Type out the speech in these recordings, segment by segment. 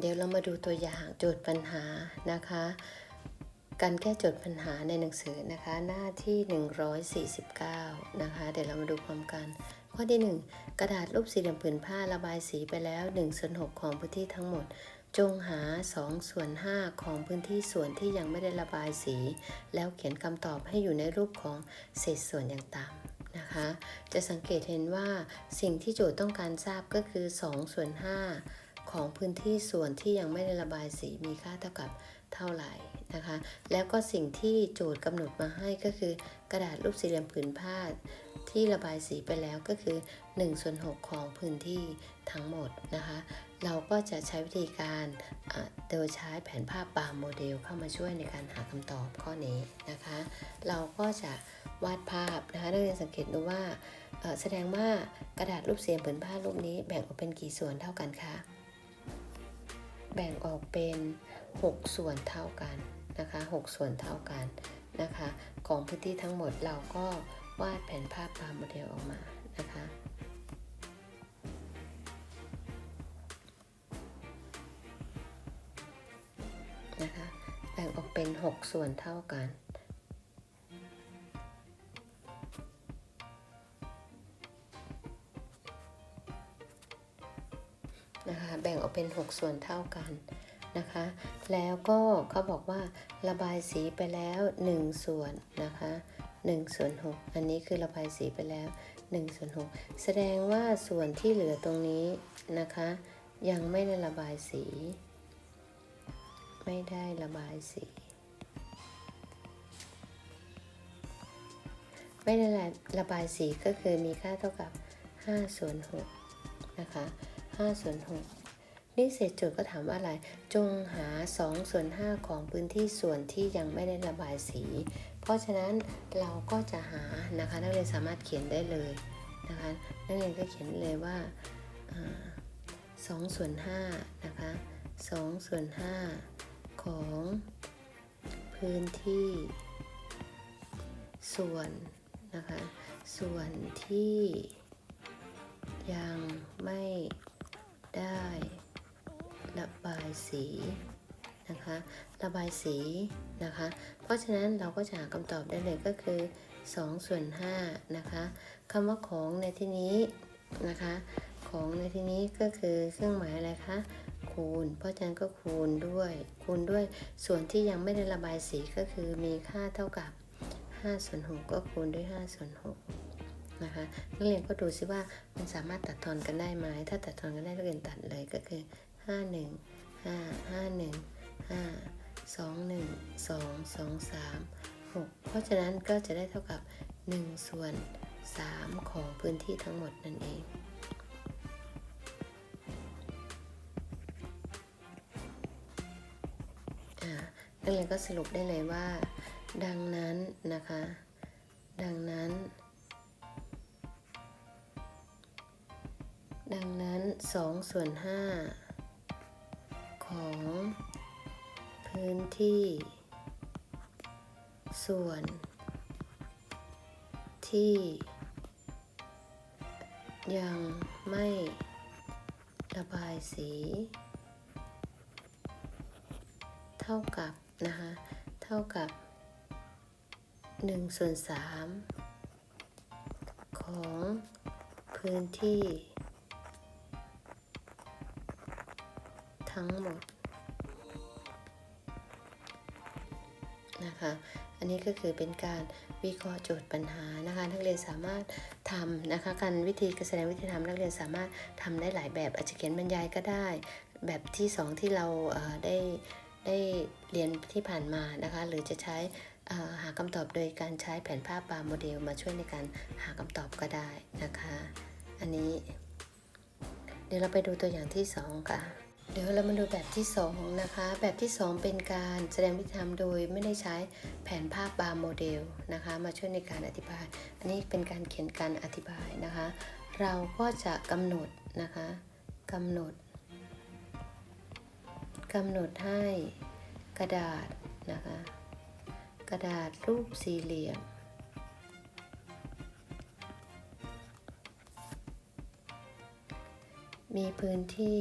เดี๋ยวเรามาดูตัวอย่างโจทย์ปัญหานะคะ การแก้โจทย์ปัญหาในหนังสือนะคะ หน้าที่ 149 นะคะ เดี๋ยวเรามาดูพร้อมกัน ข้อที่ 1 กระดาษรูปสี่เหลี่ยมผืนผ้าระบายสีไปแล้ว1ส่วน6ของพื้นที่ทั้งหมด จงหา2ส่วน5ของพื้นที่ส่วนที่ยังไม่ได้ระบายสี แล้วเขียนคำตอบให้อยู่ในรูปของเศษส่วนอย่างต่ำนะคะจะสังเกตเห็นว่าสิ่งที่โจทย์ต้องการทราบก็คือ2ส่วน5 ของพื้นที่ส่วนที่ยังไม่ได้ระบายสีมีค่าเท่ากับเท่าไหร่นะคะ แล้วก็สิ่งที่โจทย์กำหนดมาให้ก็คือกระดาษรูปสี่เหลี่ยมผืนผ้าที่ระบายสีไปแล้วก็คือ1ส่วน6ของพื้นที่ทั้งหมดนะคะ เราก็จะใช้วิธีการโดยใช้แผนภาพบาร์โมเดลเข้ามาช่วยในการหาคำตอบข้อนี้นะคะ เราก็จะวาดภาพนะคะนักเรียนสังเกตดูว่าแสดงว่ากระดาษรูปเสียงผืนผ้ารูปนี้แบ่งออกเป็นกี่ส่วนเท่ากันคะ แบ่งออกเป็น 6 ส่วนเท่ากันนะคะ6ส่วนเท่ากันนะคะ ของพื้นที่ทั้งหมดเราก็วาดแผนภาพบามโมเดลออกมานะคะนะคะแบ่งออกเป็น 6 ส่วนเท่ากัน แบ่งออกเป็น 6 ส่วนเท่ากันนะคะ แล้วก็เขาบอกว่าระบายสีไปแล้ว 1 ส่วนนะคะ1ส่วน6อันนี้คือระบายสีไปแล้ว1ส่วน6แสดงว่าส่วนที่เหลือตรงนี้นะคะ ยังไม่ได้ระบายสี ไม่ได้ระบายสี ไม่ได้ระบายสีก็คือมีค่าเท่ากับ5ส่วน6นะคะ5ส่วน6 นี่เศษโจทย์ก็ถามว่าอะไร จงหา2ส่วน5ของพื้นที่ส่วนที่ยังไม่ได้ระบายสี เพราะฉะนั้นเราก็จะหานะคะนักเรียนสามารถเขียนได้เลยนะคะนักเรียนก็เขียนเลยว่าสองส่วน5นะคะ2ส่วน5ของพื้นที่ ส่วนนะคะส่วนที่ยังไม่ได้ ระบายสีนะคะระบายสีนะคะ เพราะฉะนั้นเราก็จะหาคำตอบได้เลยก็คือ2ส่วน5นะคะคำว่าของในที่นี้นะคะ ของในที่นี้ก็คือเครื่องหมายอะไรคะคูณ เพราะฉะนั้นก็คูณด้วย คูณด้วยส่วนที่ยังไม่ได้ระบายสีก็คือมีค่าเท่ากับ5ส่วน6ก็คูณด้วย5ส่วน6นะคะนักเรียนก็ดูซิว่ามันสามารถตัดทอนกันได้ไหมถ้าตัดทอนกันได้นักเรียนตัดเลยก็คือ 5 1 5 5 1 5 2 1 2 2 3 6เพราะฉะนั้นก็จะได้เท่ากับ1ส่วน3ของพื้นที่ทั้งหมดนั่นเองอ่นักเรียนก็สรุปได้เลยว่า ดังนั้นนะคะ ดังนั้น ดังนั้น2ส่วน5 ของพื้นที่ ส่วน ที่ ยังไม่ระบายสี เท่ากับ นะคะ เท่ากับ1ส่วน3ของพื้นที่ ทั้งหมดนะคะ อันนี้ก็คือเป็นการวิเคราะห์โจทย์ปัญหานะคะ นักเรียนสามารถทำนะคะ การวิธีการแสดงวิธีทำนักเรียนสามารถทำได้หลายแบบอาจจะเขียนบรรยายก็ได้ แบบที่สองที่เราเได้ได้เรียนที่ผ่านมานะคะ หรือจะใช้หาคำตอบโดยการใช้แผนภาพบาร์โมเดลมาช่วยในการหาคำตอบก็ได้นะคะ อันนี้ เดี๋ยวเราไปดูตัวอย่างที่สองค่ะ ดี๋ยวเรามาดูแบบที่ 2 นะคะ แบบที่ 2 เป็นการแสดงวิธีทำโดยไม่ได้ใช้แผนภาพบาร์โมเดลนะคะ มาช่วยในการอธิบาย อันนี้เป็นการเขียนการอธิบายนะคะ เราก็จะกำหนดนะคะกำหนดกำหนดให้กระดาษนะคะ กระดาษรูปสี่เหลี่ยมมีพื้นที่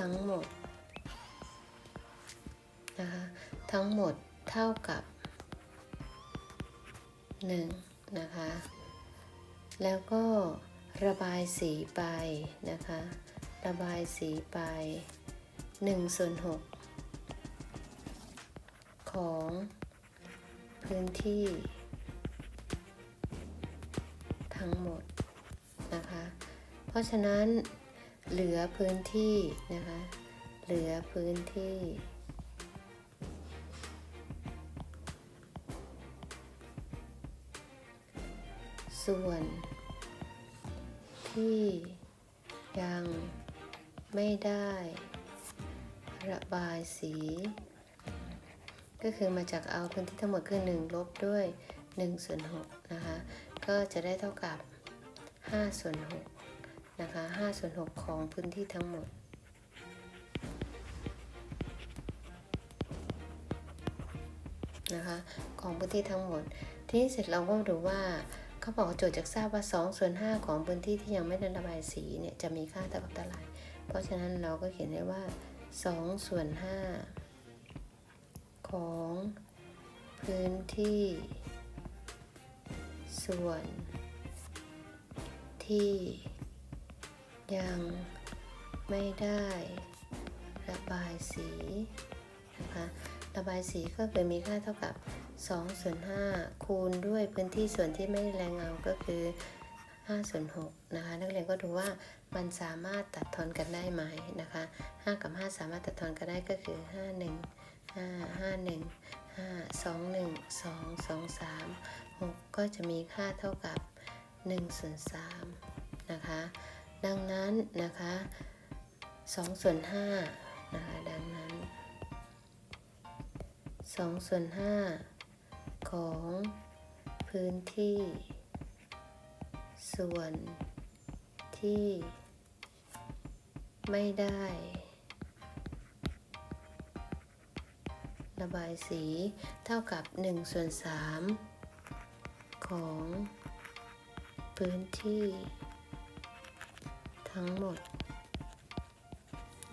ทั้งหมดนะคะทั้งหมดเท่ากับ1นะคะแล้วก็ระบายสีไปนะคะระบายสีไป1ส่วน6ของพื้นที่ ทั้งหมดนะคะเพราะฉะนั้น เหลือพื้นที่นะคะ เหลือพื้นที่ ส่วน ที่ยังไม่ได้ระบายสี ก็คือมาจากเอาพื้นที่ทั้งหมดคือ 1 ลบด้วย1ส่วน6นะคะ ก็จะได้เท่ากับ5ส่วน6 นะคะ5ส่วน6ของพื้นที่ทั้งหมด นะคะของพื้นที่ทั้งหมด ที่เสร็จเราก็ดูว่าเขาบอกโจทย์จากทราบว่า2ส่วน5ของพื้นที่ที่ยังไม่ได้ระบายสีเนี่ยจะมีค่าเท่ากับเท่าไหร่เพราะฉะนั้นเราก็เขียนได้ว่า2ส่วน5ของพื้นที่ ส่วนที่ ยังไม่ได้ระบายสีนะคะระบายสีก็คือมีค่าเท่ากับ2ส่วน5คูณด้วยพื้นที่ส่วนที่ไม่แรงเงาก็คือ5ส่วน6นะคะนักเรียนก็ดูว่ามันสามารถตัดทอนกันได้ไหมนะคะ5กับ 5 สามารถตัดทอนกันได้ก็คือ 5 1 5 5 1 5 2 1 2 2 3 6 ก็จะมีค่าเท่ากับ1ส่วน3นะคะ ดังนั้นนะคะ2ส่วน5นะคะดังนั้น2ส่วน5ของพื้นที่ ส่วนที่ไม่ได้ ระบายสีเท่ากับ1ส่วน3ของพื้นที่ ทั้งหมด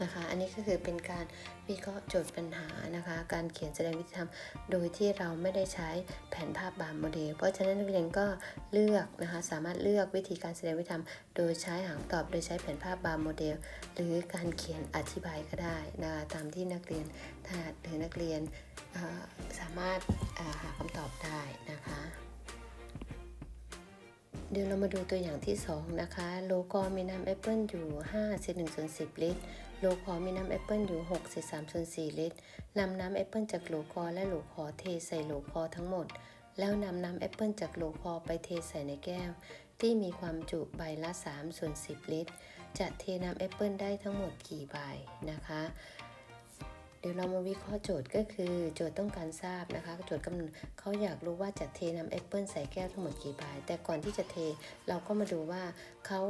นะคะ อันนี้ก็คือเป็นการวิเคราะห์โจทย์ปัญหานะคะ การเขียนแสดงวิธีทำโดยที่เราไม่ได้ใช้แผนภาพบามโมเดล เพราะฉะนั้นนักเรียนก็เลือกนะคะ สามารถเลือกวิธีการแสดงวิธีทำโดยใช้หาคำตอบ โดยใช้แผนภาพบามโมเดล หรือการเขียนอธิบายก็ได้นะคะตามที่นักเรียนถนัดหรือนักเรียนสามารถหาคำตอบได้นะคะ ดี๋ยวเรามาดูตัวอย่างที่ 2 นะคะ โลกอมีน้ำแอปเปิลอยู่5เศษ1ส่วน10 ลิตร โลคอมีน้ำแอปเปิลอยู่6เศษ3ส่วน4ลิตรนำน้ำแอปเปิลจากโลคอและโลคอเทใส่โลคอทั้งหมด แล้วนำน้ำแอปเปิลจากโลคอไปเทใส่ในแก้ว ที่มีความจุใบละ3ส่วน10 ลิตร จะเทน้ำแอปเปิลได้ทั้งหมดกี่ใบนะคะ เดี๋ยวเรามาวิเคราะห์โจทย์ก็คือโจทย์ต้องการทราบนะคะ โจทย์กำหนดเขาอยากรู้ว่าจะเทน้ำแอปเปิลใส่แก้วทั้งหมดกี่ใบแต่ก่อนที่จะเทเราก็มาดูว่าเขา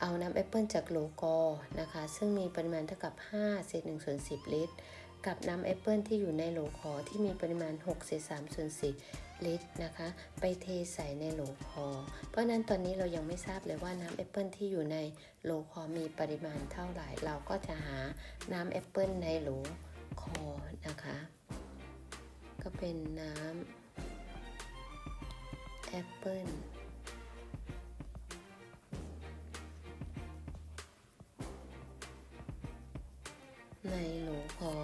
เอาน้ำแอปเปิลจากโลกอนะคะ ซึ่งมีปริมาณเท่ากับ 5 เศษ1ส่วน10 ลิตร กับน้ำแอปเปิลที่อยู่ในโหลคอที่มีปริมาณ 6 เศษ3ส่วน10 ลิตรนะคะ ไปเทใส่ในโหลคอ เพราะนั้นตอนนี้เรายังไม่ทราบเลยว่าน้ำแอปเปิลที่อยู่ในโหลคอมีปริมาณเท่าไหร่ เราก็จะหาน้ำแอปเปิลในโหลคอนะคะ ก็เป็นน้ำแอปเปิลในโหลคอ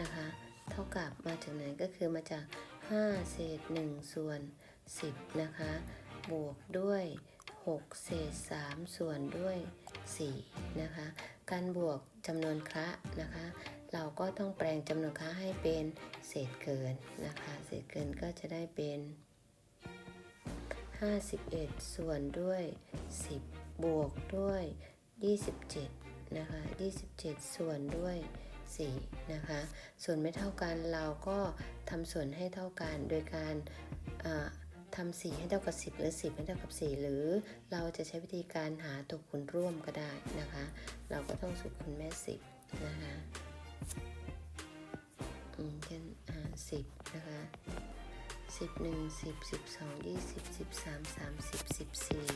นะคะ เท่ากับมาจากไหนก็คือมาจาก 5 เศษ 1 ส่วน 10 นะคะ บวกด้วย 6 เศษ 3 ส่วนด้วย 4 นะคะ การบวกจำนวนคะนะคะ เราก็ต้องแปลงจำนวนคะให้เป็นเศษเกินนะคะ เศษเกินก็จะได้เป็น 51 ส่วนด้วย 10 บวกด้วย 27 นะคะ 27 ส่วนด้วย 4 นะคะ ส่วนไม่เท่ากันเราก็ทำส่วนให้เท่ากัน โดยการอ่าทำ4ให้เท่ากับ 10 หรือ 10 ให้เท่ากับ 4 หรือเราจะใช้วิธีการหาตัวคูณร่วมก็ได้นะคะ เราก็ต้องสูตรคูณแม่ 10 นะคะอืมกันอ่า10 นะคะสิบหนึ่งสิบสิบสองยี่สิบสิบสามสามสิบสิบสี่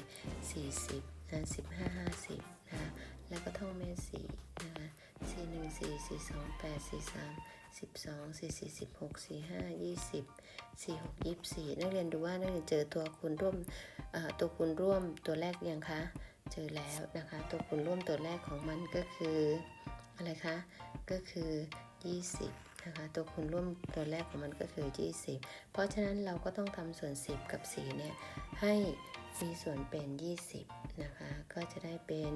สี่สิบนะสิบห้าห้าสิบ นะคะแล้วก็ท่องแม่สี่นะคะสี่หนึ่งสี่สี่สองแปดสี่สามสิบสองสี่สี่สิบหกสี่ห้ายี่สิบสี่หกยี่สิบสี่นักเรียนดูว่านักเรียนเจอตัวคูณร่วมตัวคูณร่วมตัวแรกยังคะ เจอแล้วนะคะ ตัวคูณร่วมตัวแรกของมันก็คืออะไรคะ ก็คือ 20นะคะตัวคูณร่วมตัวแรกของมันก็คือ 20 เพราะฉะนั้นเราก็ต้องทำส่วน 10 กับ 4 เนี่ยให้ มีส่วนเป็น 20 นะคะ ก็จะได้เป็น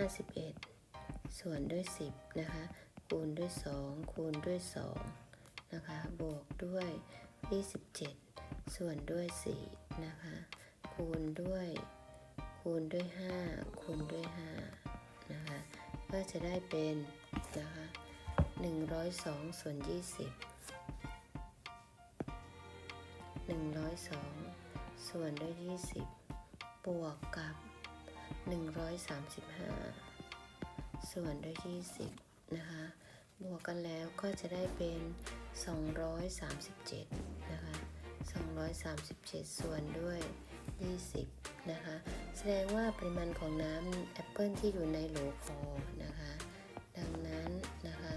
51 ส่วนด้วย 10 นะคะ คูณด้วย 2 คูณด้วย 2 นะคะ บวกด้วย 27 ส่วนด้วย 4 นะคะ คูณด้วย คูณด้วย 5 คูณด้วย 5 นะคะ ก็จะได้เป็น นะคะ 102 ส่วน 20 102 ส่วนด้วย 20 บวกกับ 135 ส่วนด้วย 20 นะคะ บวกกันแล้วก็จะได้เป็น 237 นะคะ 237 ส่วนด้วย 20 นะคะ แสดงว่าปริมาณของน้ำแอปเปิลที่อยู่ในโหลคอนะคะ ดังนั้นนะคะ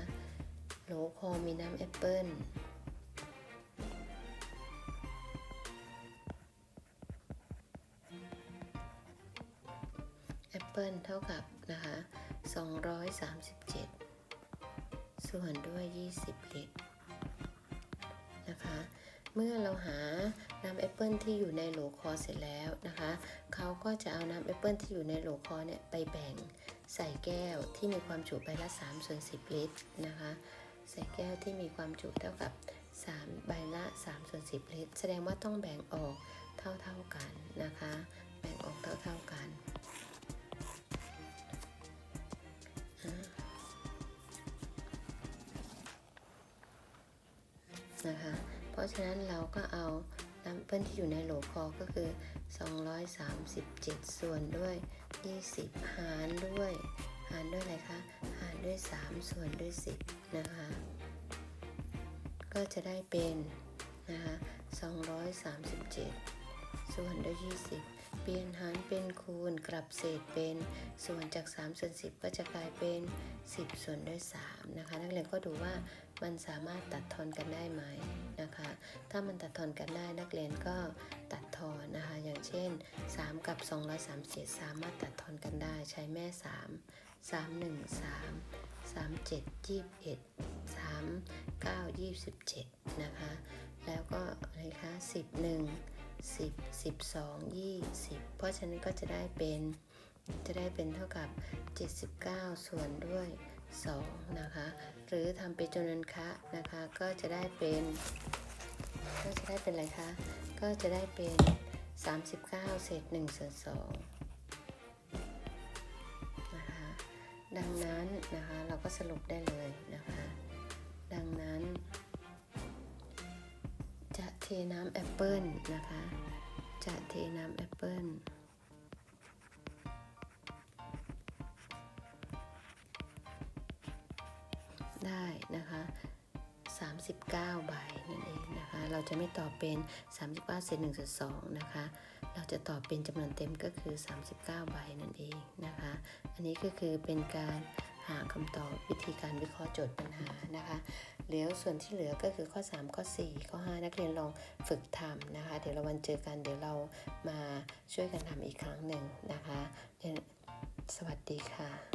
โหลคอมีน้ำแอปเปิล ปเปิลเท่ากับนะคะ237 ส่วนด้วย 20 ลิตรนะคะ เมื่อเราหาน้ำแอปเปิลที่อยู่ในโหลคอเสร็จแล้วนะคะ เขาก็จะเอาน้ำแอปเปิลที่อยู่ในโหลคอเนี่ยไปแบ่งใส่แก้วที่มีความจุใบละ3ส่วน10 ลิตรนะคะ ใส่แก้วที่มีความจุเท่ากับ 3 ใบละ3ส่วน10 ลิตร แสดงว่าต้องแบ่งออกเท่าๆกันนะคะ แบ่งออกเท่าๆกันะฉะนั้นเราก็เอาน้ำเปิ้ลที่อยู่ในโหลคอก็คือ 237 ส่วนด้วย 20 หารด้วย หารด้วยอะไรคะ หารด้วย 3 ส่วนด้วย 10 นะคะ ก็จะได้เป็นนะคะ237 ส่วนด้วย 20 เปลี่ยนหารเป็นคูณกลับเศษเป็นส่วนจาก 3 ส่วน 10 ก็จะกลายเป็น 10 ส่วนด้วย 3 นะคะ นักเรียนก็ดูว่ามันสามารถตัดทอนกันได้ไหม นะคะ ถ้ามันตัดทอนกันได้นักเรียนก็ตัดทอนนะคะ อย่างเช่น 3 กับ237สามารถตัดทอนกันได้ใช้แม่ 3 3 1 3 3 7 21 3 9 27 นะคะ แล้วก็อะไรคะ10 1 10 12 20 เพราะฉะนั้นก็จะได้เป็นจะได้เป็นเท่ากับ 79 ส่วนด้วย 2 นะคะ หรือทำเป็นจำนวนคะนะคะ ก็จะได้เป็น ก็จะได้เป็นอะไรคะ ก็จะได้เป็น 39 เศษ1ส่วน2นะคะ ดังนั้นนะคะเราก็สรุปได้เลยนะคะ ดังนั้น จะเทน้ำแอปเปิลนะคะ จะเทน้ำแอปเปิล นะคะ39ใบนั่นเองนะคะ เราจะไม่ตอบเป็น 39เศษ1ส่วน2นะคะ เราจะตอบเป็นจำนวนเต็มก็คือ 39ใบนั่นเองนะคะ อันนี้ก็คือเป็นการหาคำตอบวิธีการวิเคราะห์โจทย์ปัญหานะคะ แล้วส่วนที่เหลือก็คือข้อ 3 ข้อ 4 ข้อ 5 นักเรียนลองฝึกทำนะคะ เดี๋ยวเราวันเจอกันเดี๋ยวเรามาช่วยกันทำอีกครั้งหนึ่งนะคะ สวัสดีค่ะ